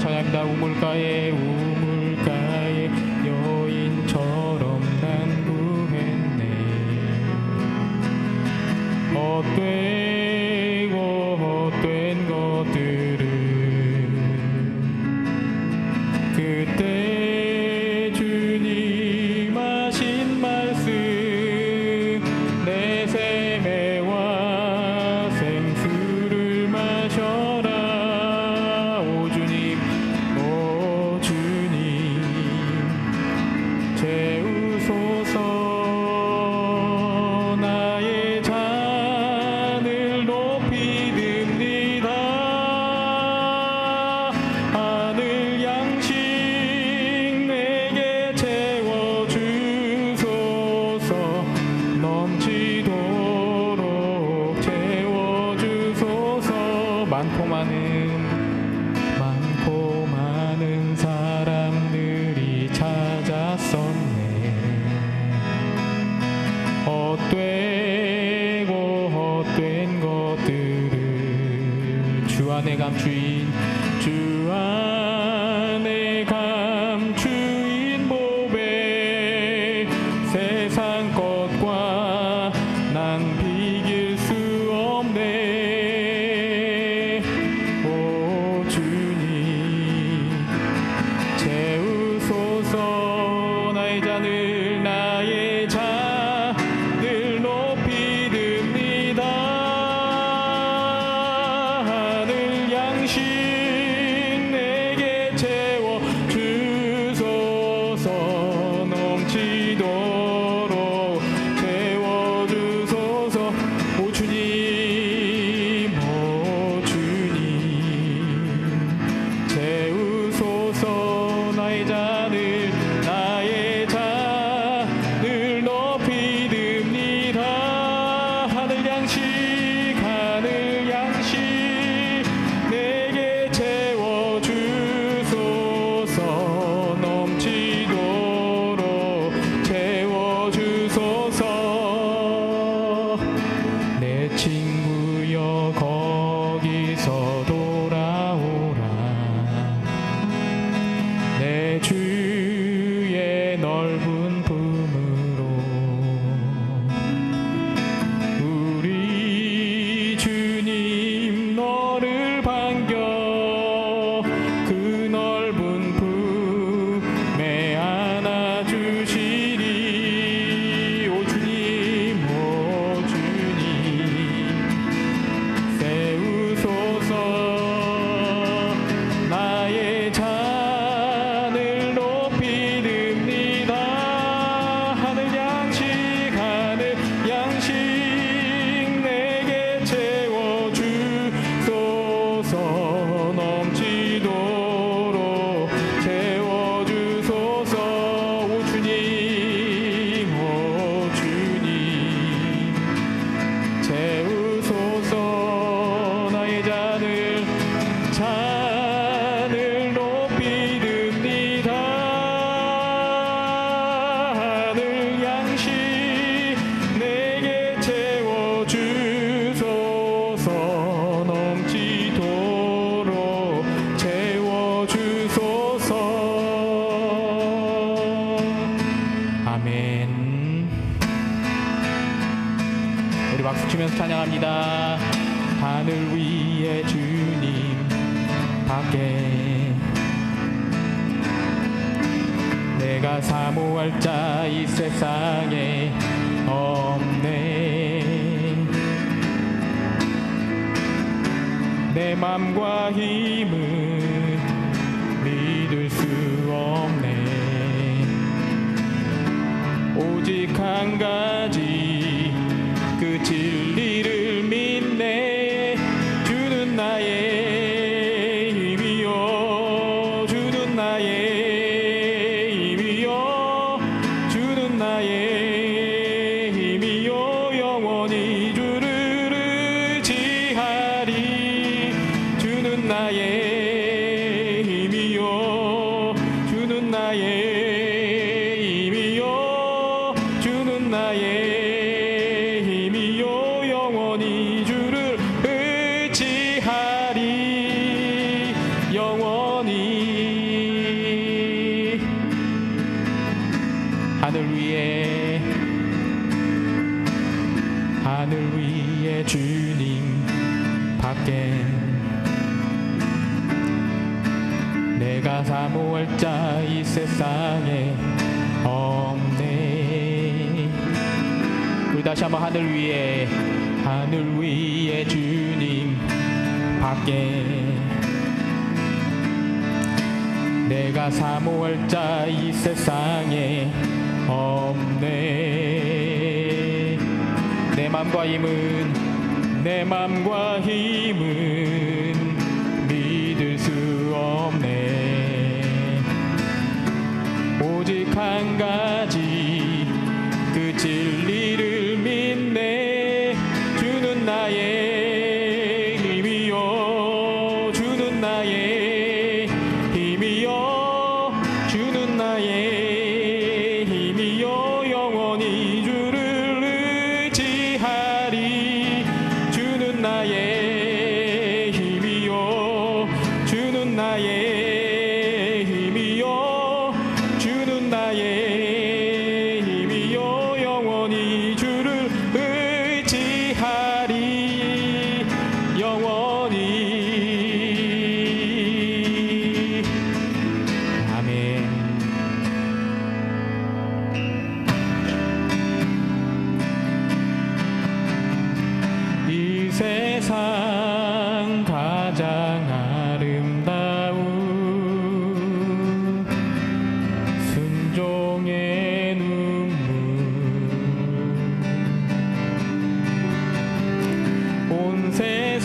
찬양다 우물가에 우 많고 많은 Okay. 찬양합니다. 하늘 위에 주님 밖에. 내가 사모할 자 이 세상에 없네. 내 맘과 힘을 믿을 수 없네. 오직 한 가지 끝을 하늘 위에 주님 밖에 내가 사모할 자 이 세상에 없네. 우리 다시 한번 하늘 위에 하늘 위에 주님 밖에 내가 사모할 자 이 세상에 없네. 내 맘과 힘은 내 맘과 힘은 믿을 수 없네. 오직 한가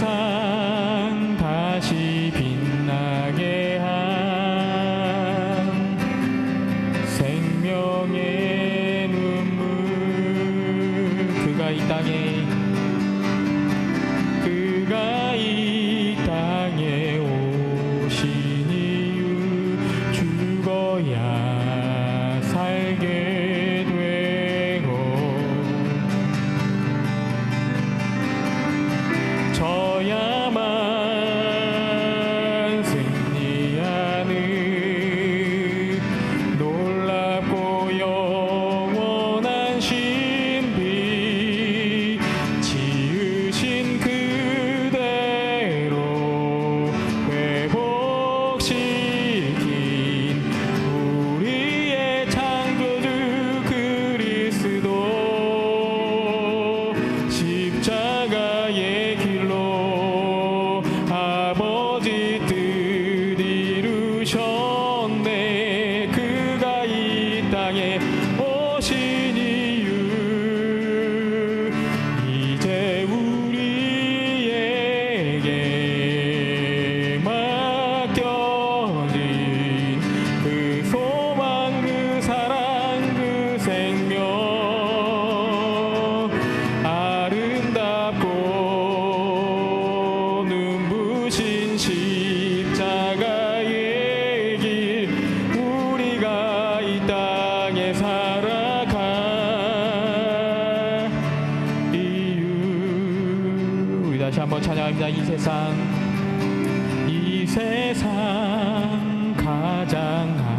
time. 다시 한번 찬양합니다. 이 세상 이 세상 가장